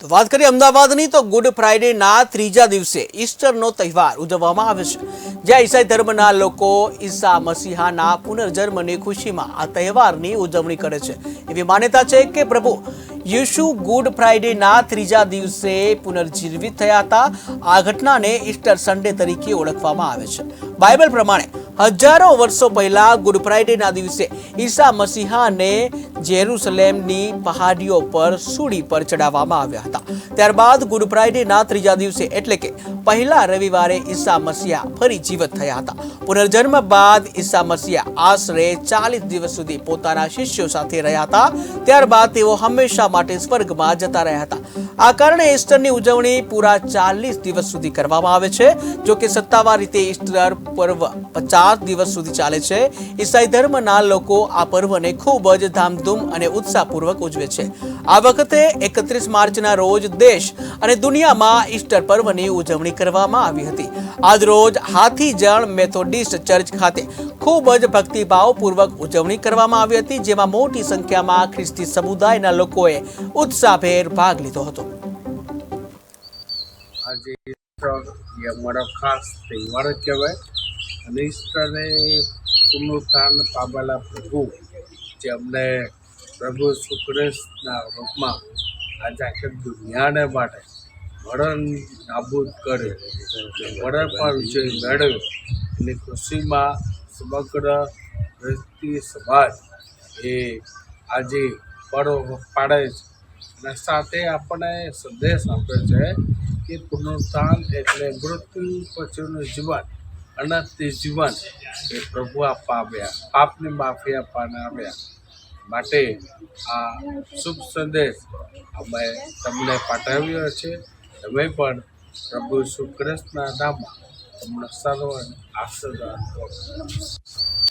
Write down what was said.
તો વાત કરીએ અમદાવાદની, તો ગુડ ફ્રાઇડેના ત્રીજા દિવસે ઈસ્ટરનો તહેવાર ઉજવવામાં આવે છે, જ્યાં ઈસાઈ ધર્મના લોકો ઈસા મસીહાના પુનર્જન્મની ખુશીમાં આ તહેવારની ઉજવણી કરે છે. એવી માન્યતા છે કે પ્રભુ યીશુ ગુડ ફ્રાઇડેના ત્રીજા દિવસે પુનર્જીવિત થયા હતા. આ ઘટનાને ઈસ્ટર સન્ડે તરીકે ઓળખવામાં આવે છે. બાઇબલ પ્રમાણે હજારો વર્ષો પહેલા ગુડ ફ્રાઇડેના દિવસે ઈસા મસીહાને જેરુસલેમની પહાડીઓ પર સૂડી પર ચડાવવામાં આવ્યા હતા. ત્યારબાદ ગુડ ફ્રાઇડેના ત્રીજા દિવસે એટલે કે પહેલા રવિવારે ઈસા મસીહા ફરી જીવત થયા હતા. પુનર્જન્મ બાદ ઈસા મસીહા આશરે ચાલીસ દિવસ સુધી પોતાના શિષ્યો સાથે રહ્યા હતા. ત્યારબાદ તેઓ હંમેશા માટે સ્વર્ગમાં જતા રહ્યા હતા. આ કારણે ઈસ્ટરની ઉજવણી પૂરા ચાલીસ દિવસ સુધી કરવામાં આવે છે. જો કે સત્તાવાર રીતે ઈસ્ટર પર્વ પચાસ દિવસ સુધી ચાલે છે. ઈસાઈ ધર્મના લોકો આ પર્વને ખૂબ જ ધામધૂમ અને ઉત્સાહપૂર્વક ઉજવે છે. આ વખતે એકત્રીસ માર્ચના રોજ દેશ અને દુનિયામાં ઈસ્ટર પર્વની ઉજવણી કરવામાં આવી હતી. આજ રોજ હાથીજણ મેથોડિસ્ટ ચર્ચ ખાતે ખૂબ જ ભક્તિભાવપૂર્વક ઉજવણી કરવામાં આવી હતી, જેમાં મોટી સંખ્યામાં ખ્રિસ્તી સમુદાયના લોકોએ ઉત્સાહભેર ભાગ લીધો હતો. આજે અમારો ખાસ તહેવાર જ કહેવાય. અને પુનઃસ્થાન પામેલા પ્રભુ, જે અમને પ્રભુ શુક્રેશના રૂપમાં આજે આખી દુનિયાને માટે મરણ નાબૂદ કર્યો મરણ પર વિજય મેળવ્યો. એની ખુશીમાં સમગ્ર વ્યક્તિ સમાજ એ આજે પડો પાડે છે. અને સાથે આપણને સંદેશ આપે છે કે પુનરુત્થાન એટલે મૃત્યુ પછીનું જીવન અનંત જીવન એ પ્રભુ આપવા આવ્યા. પાપની માફી આપવાના આવ્યા. માટે આ શુભ સંદેશ અમે તમને પાઠવ્યો છે. તમે પણ પ્રભુ સુક્રસ્તના નામમાં તમને સર્વને આશીર્વાદ આપો.